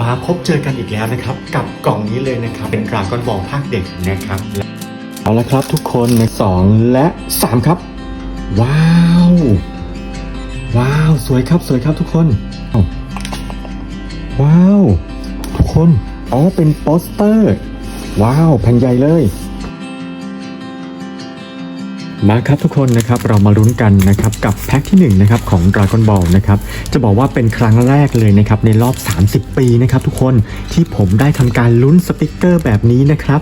มาพบเจอกันอีกแล้วนะครับ กับกล่องนี้เลยนะครับ เป็นดราก้อนบอลภาคเด็กนะครับเอาละครับทุกคนใน2และ 3 ครับ ว้าว ว้าว สวยครับสวยครับทุกคนว้าว ทุกคน อ๋อเป็นโปสเตอร์ ว้าวแผ่นใหญ่เลย มาครับทุกคนนะครับเรามาลุ้นกันนะครับกับแพ็คที่1นะครับของ Dragon Ball นะครับจะบอกว่าเป็นครั้งแรกเลยนะครับในรอบ 30 ปีนะครับทุกคนที่ผมได้ทำการลุ้นสติกเกอร์แบบนี้นะครับ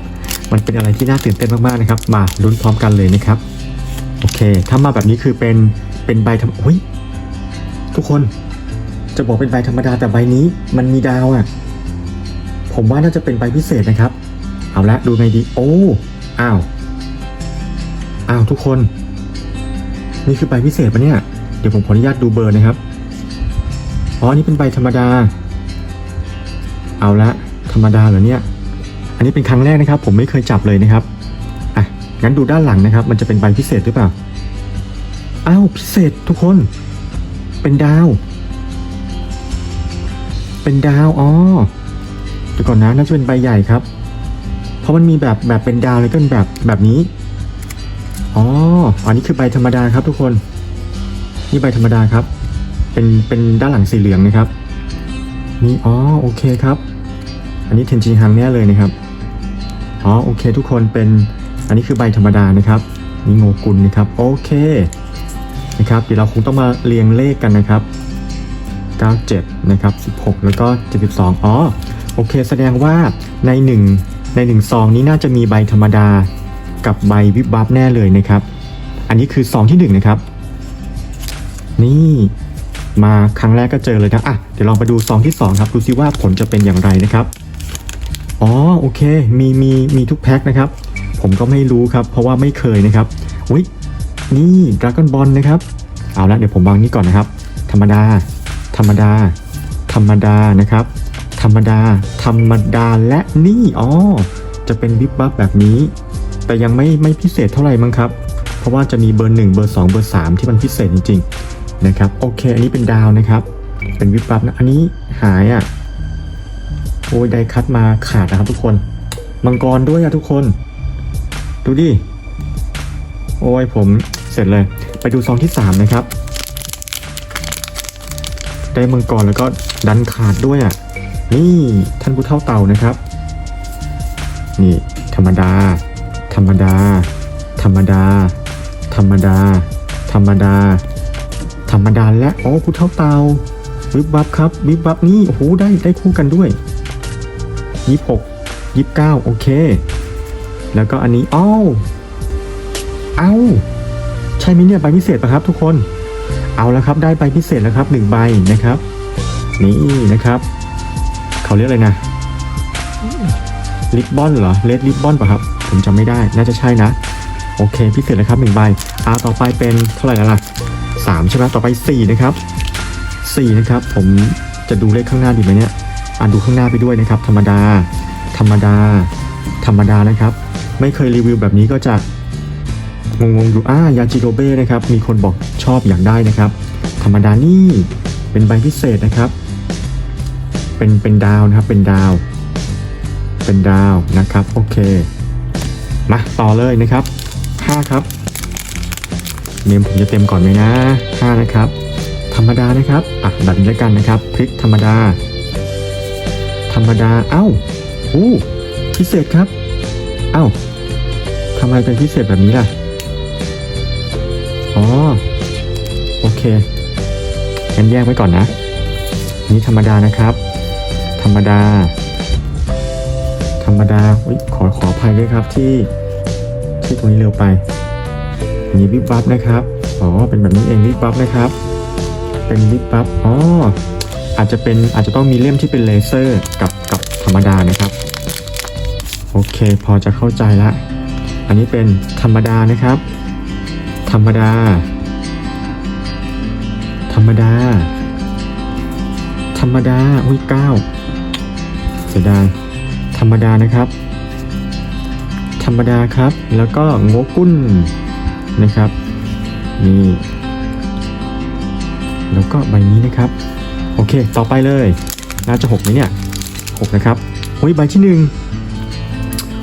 มันเป็นอะไรที่น่าตื่นเต้นมากๆนะครับมาลุ้นพร้อมกันเลยนะครับโอเค ถ้ามาแบบนี้คือเป็นเป็นใบธรรมอุ้ยทุกคนจะบอกเป็นใบธรรมดาแต่ใบนี้มันมีดาวอะ่ะผมว่าน่าจะเป็นใบพิเศษนะครับเอาละดูไงดีโอ้อ้าว อ้าวทุกคน นี่คือใบพิเศษปะเนี่ย เดี๋ยวผมขออนุญาตดูเบอร์นะครับ อ๋ออันนี้เป็นใบธรรมดา เอาละ ธรรมดาเหรอเนี่ย อันนี้เป็นครั้งแรกนะครับ ผมไม่เคยจับเลยนะครับ อะ งั้นดูด้านหลังนะครับ มันจะเป็นใบพิเศษหรือเปล่า อ้าว พิเศษทุกคน เป็นดาว เป็นดาว อ๋อเดี๋ยวก่อนนะน่าจะเป็นใบใหญ่ครับ เพราะมันมีแบบแบบเป็นดาวแล้วก็เป็นแบบแบบนี้ อ๋อ อันนี้คือใบธรรมดาครับทุกคน นี่ใบธรรมดาครับ เป็น เป็นด้านหลังสีเหลืองนะครับ นี่ อ๋อ โอเคครับ อันนี้เทนจิฮังแน่เลยนะครับ อ๋อ โอเค ทุกคน เป็น อันนี้คือใบธรรมดานะครับ นี่โงกุลนะครับ โอเค นะครับ เดี๋ยวเราคงต้องมาเรียงเลขกันนะครับ 97 นะครับ 16 แล้วก็ 72 อ๋อ โอเค แสดงว่าใน 1 ใน1ซองนี้น่าจะมีใบธรรมดา กับใบวิบวับแน่เลยนะครับ อันนี้คือซองที่1นงนะครับ นี่มาครั้งแรกก็เจอเลยนะอะเดี๋ยวลองไปดูซองที่ 2 ครับดูซิว่าผลจะเป็นอย่างไรนะครับ อ๋อโอเค มีมีมีทุกแพ็คนะครับ ผมก็ไม่รู้ครับ เพราะว่าไม่เคยนะครับวินี่ดราก้อนบอลนะครับ เอาละเดี๋ยวผมวางนี้ก่อนนะครับ ธรรมดา ธรรมดา ธรรมดานะครับ ธรรมดา ธรรมดาและนี่อ๋อจะเป็นวิบวับแบบนี้ แต่ยังไม่ไม่พิเศษเท่าไหร่มั้งครับ เพราะว่าจะมีเบอร์ 1 เบอร์ 2 เบอร์ 3 ที่มันพิเศษจริงๆนะครับโอเค อันนี้เป็นดาวนะครับ เป็นวิบวับนะอันนี้หายอะ่ะโอ้ยไดคัดมาขาดนะครับทุกคนมังกรด้วยอะทุกคน ดูดิโอ้ยผมเสร็จเลย ไปดูซองที่ 3 นะครับ ได้มังกรแล้วก็ดันขาดด้วยอะ่ะนี่ท่านผู้เท่าเต่านะครับ นี่ธรรมดา ธรรมดา ธรรมดา ธรรมดา ธรรมดา ธรรมดาและโอ้ผู้เท่าเตาวิบวับครับ วิบวับนี่โอ้โหได้ได้คู่กันด้วยยี่หกยี่เก้าโอเค แล้วก็อันนี้อ้าวเอ้าใช่ไหมเนี่ยใบพิเศษปะครับทุกคน เอาแล้วครับได้ใบพิเศษแล้วครับหนึ่งใบนะครับ นี่นะครับ เขาเรียกอะไรนะลิปบอนเหรอเลดลิปบอนปะครับ ผมจำไม่ได้ น่าจะใช่นะ โอเค พิเศษเลยครับหนึ่งใบอาต่อไปเป็นเท่าไหร่แล้วล่ะสามใช่ไหมต่อไปสี่นะครับสี่นะครับ ผมจะดูเลขข้างหน้าดีไหมเนี่ย อ่านดูข้างหน้าไปด้วยนะครับ ธรรมดา ธรรมดา ธรรมดานะครับ ไม่เคยรีวิวแบบนี้ก็จะงงๆอยู่อ่ายาจิโรเบ้นะครับ มีคนบอกชอบอยากได้นะครับ ธรรมดานี่เป็นใบพิเศษนะครับ เป็นเป็นดาวนะครับ เป็นดาว เป็นดาวนะครับ โอเค มาต่อเลยนะครับ 5 ครับเนมผมจะเต็มก่อนไหมนะ 5 นะครับ ธรรมดานะครับ อะแบบนี้แล้วกันนะครับ พริกธรรมดา ธรรมดา เอ้าอู้พิเศษครับ เอ้าทำไมเป็นพิเศษแบบนี้ล่ะ อ๋อ โอเคงั้นแยกไว้ก่อนนะ นี่ธรรมดานะครับ ธรรมดา ธรรมดาอขอขออภัยด้วยครับที่ที่ตรงนี้เร็วไปอันนี้วิบวับนะครับ อ๋อ เป็นแบบนี้เองวิบวับนะครับ เป็นวิบวับ อ๋อ อาจจะเป็นอาจจะต้องมีเล่มที่เป็นเลเซอร์กับกับธรรมดานะครับ โอเค พอจะเข้าใจละ อันนี้เป็นธรรมดานะครับ ธรรมดา ธรรมดา ธรรมดา อุ้ยเก้าเสียดาย รรมดานะครับ ธรรมดาครับ แล้วก็งกุ้นนะครับ นี่ แล้วก็ใบนี้นะครับ โอเค ต่อไปเลย น่าจะหกไหมเนี่ย6นะครับโอ้ยใบที่หนึ่ง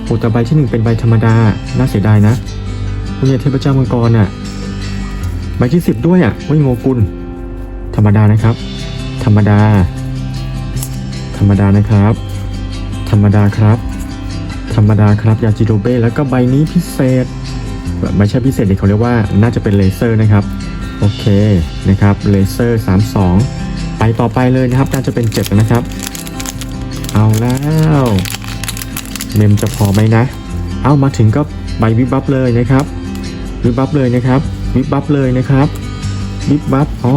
โอ้แต่ใบที่หนึ่งเป็นใบธรรมดา น่าเสียดายนะโอ้ยเนี่ยเทพเจ้ามังกรน่ะ ใบที่ 10 ด้วยอะโอ้ยงกุลธรรมดานะครับ ธรรมดา ธรรมดานะครับ ธรรมดาครับ ธรรมดาครับยาจิโดเบ้แล้วก็ใบนี้พิเศษ ไม่ใช่พิเศษดิเขาเรียกว่าน่าจะเป็นเลเซอร์นะครับ โอเคนะครับเลเซอร์ 32 ไปต่อไปเลยนะครับน่าจะเป็น7แล้วนะครับ เอาแล้วเมมจะพอไหมนะ เอามาถึงก็ใบวิบบับเลยนะครับวิบบับเลยนะครับวิบบับเลยนะครับวิบบับอ๋อ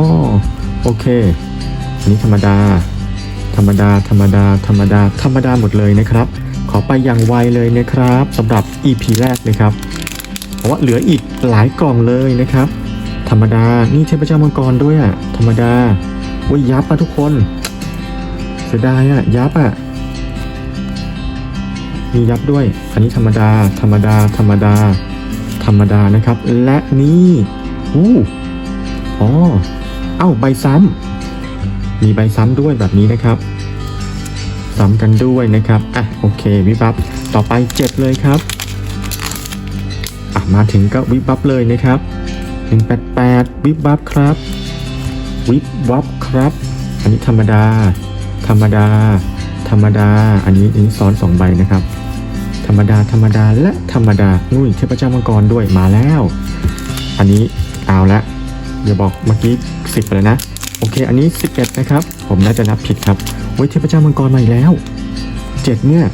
โอเคอันนี้ธรรมดา ธรรมดา ธรรมดา ธรรมดา ธรรมดาหมดเลยนะครับ ขอไปอย่างไวเลยนะครับสำหรับ EP แรกนะครับ เพราะว่าเหลืออีกหลายกล่องเลยนะครับ ธรรมดา นี่เทพเจ้ามังกรด้วยอะธรรมดาโอ้ยยับอะทุกคน เสียดายอะยับอะมียับด้วย อันนี้ธรรมดา ธรรมดา ธรรมดา ธรรมดานะครับ และนี่อู้อ๋อ เอ้า ใบซ้ำ มีใบซ้ำด้วยแบบนี้นะครับซ้ำกันด้วยนะครับอะโอเควิบับต่อไปเจ็ดเลยครับอะมาถึงก็วิบับเลยนะครับ188วิบวับครับวิบวับครับ อันนี้ธรรมดา ธรรมดา ธรรมดา อันนี้อันนี้ซ้อนสองใบนะครับ ธรรมดาธรรมดาและธรรมดานุ่ยเทพเจ้ามังกรด้วยมาแล้ว อันนี้เอาละอย่าบอกเมื่อกี้สิบไปแล้วนะ โอเค อันนี้ 11 นะครับ ผมน่าจะนับผิดครับโอ้ยเทพเจ้ามังกรมาอีกแล้ว 7 เนี่ย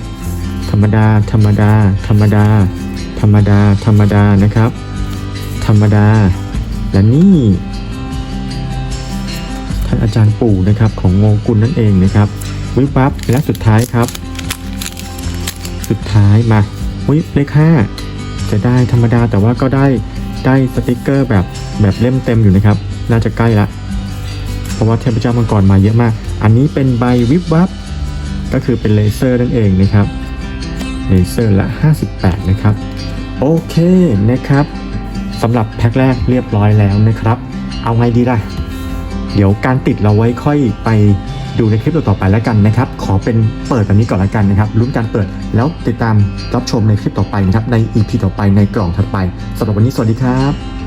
ธรรมดา ธรรมดา ธรรมดา ธรรมดา ธรรมดา นะครับ ธรรมดา และนี่ ท่านอาจารย์ปู่นะครับ ของโงกุลนั่นเองนะครับ วิบวับและสุดท้ายครับ สุดท้ายมาวิเลขห้าจะได้ธรรมดาแต่ว่าก็ได้ได้สติกเกอร์แบบแบบเล่มเต็มอยู่นะครับ น่าจะใกล้ละ ราะว่าเทพเจ้ามังกรมาเยอะมาก อันนี้เป็นใบวิบวับก็คือเป็นเลเซอร์นั่นเองนะครับเลเซอร์ละ 58 นะครับ โอเคนะครับสำหรับแพ็คแรกเรียบร้อยแล้วนะครับ เอาไงดีล่ะ เดี๋ยวการติดเราไว้ค่อยไปดูในคลิปต่อไปแล้วกันนะครับ ขอเป็นเปิดแบบนี้ก่อนแล้วกันนะครับลุ้นการเปิดแล้วติดตามรับชมในคลิปต่อไปนะครับ ใน EP ต่อไปในกล่องถัดไปสำหรับวันนี้สวัสดีครับ